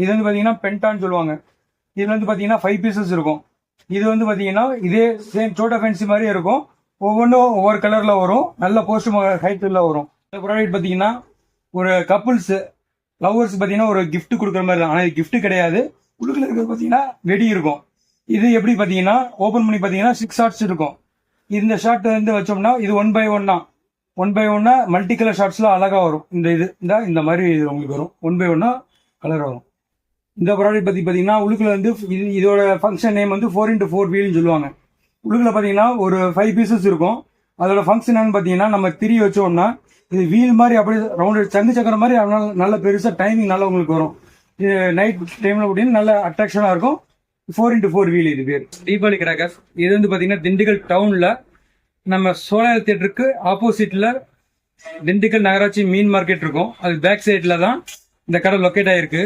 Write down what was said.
இது வந்து பார்த்தீங்கன்னா பென்டான்னு சொல்லுவாங்க. இதுல வந்து பார்த்தீங்கன்னா ஃபைவ் பீசஸ் இருக்கும். இது வந்து பார்த்தீங்கன்னா இதே சேம் சோட்டா ஃபென்சி மாதிரியே இருக்கும். ஒவ்வொன்றும் ஒவ்வொரு கலரில் வரும். நல்ல போஸ்ட் ஹைட்டில் வரும். இந்த ப்ராடக்ட் பார்த்தீங்கன்னா ஒரு கப்புள்ஸ் லவ்வர்ஸ் பார்த்தீங்கன்னா ஒரு கிஃப்ட் கொடுக்குற மாதிரி தான். ஆனால் இது கிஃப்ட் கிடையாது. உள்ளுக்குள்ள இருக்கிறது பார்த்தீங்கன்னா வெடி இருக்கும். இது எப்படி பார்த்தீங்கன்னா ஓப்பன் பண்ணி பார்த்தீங்கன்னா சிக்ஸ் ஷார்ட்ஸ் இருக்கும். இந்த ஷார்ட் வந்து வச்சோம்னா இது ஒன் பை ஒன் தான். ஒன் பை ஒன்னா மல்டி கலர் ஷார்ட்ஸ்லாம் அழகாக வரும். இந்த இது இந்த இந்த மாதிரி இது உங்களுக்கு வரும். ஒன் பை ஒன்னா கலர் வரும். இந்த ப்ராடக்ட் பற்றி பார்த்தீங்கன்னா உள்ளுக்குள்ள வந்து இதோட ஃபங்க்ஷன் நேம் வந்து ஃபோர் இன்ட்டு ஃபோர் வீல்னு சொல்லுவாங்க. உள்ளுக்குள்ள பார்த்தீங்கன்னா ஒரு ஃபைவ் பீசஸ் இருக்கும். அதோட ஃபங்க்ஷன் என்னன்னு பார்த்தீங்கன்னா நம்ம திரி வச்சோம்னா இது வீல் மாதிரி அப்படியே ரவுண்டு சங்கு சக்கரம் மாதிரி அதனால நல்ல பெருசாக டைமிங் நல்லா உங்களுக்கு வரும். இது நைட் டைமில் அப்படின்னு நல்ல அட்ராக்ஷனாக இருக்கும். ஃபோர் இன்ட்டு ஃபோர் வீல் இது பேர். தீபாவளி கிராக்கர்ஸ் இது வந்து பார்த்தீங்கன்னா திண்டுக்கல் டவுனில் நம்ம சோழர் தியேட்டருக்கு ஆப்போசிட்டில் திண்டுக்கல் நகராட்சி மீன் மார்க்கெட் இருக்கும். அது பேக் சைடில் தான் இந்த கடை லொக்கேட் ஆயிருக்கு.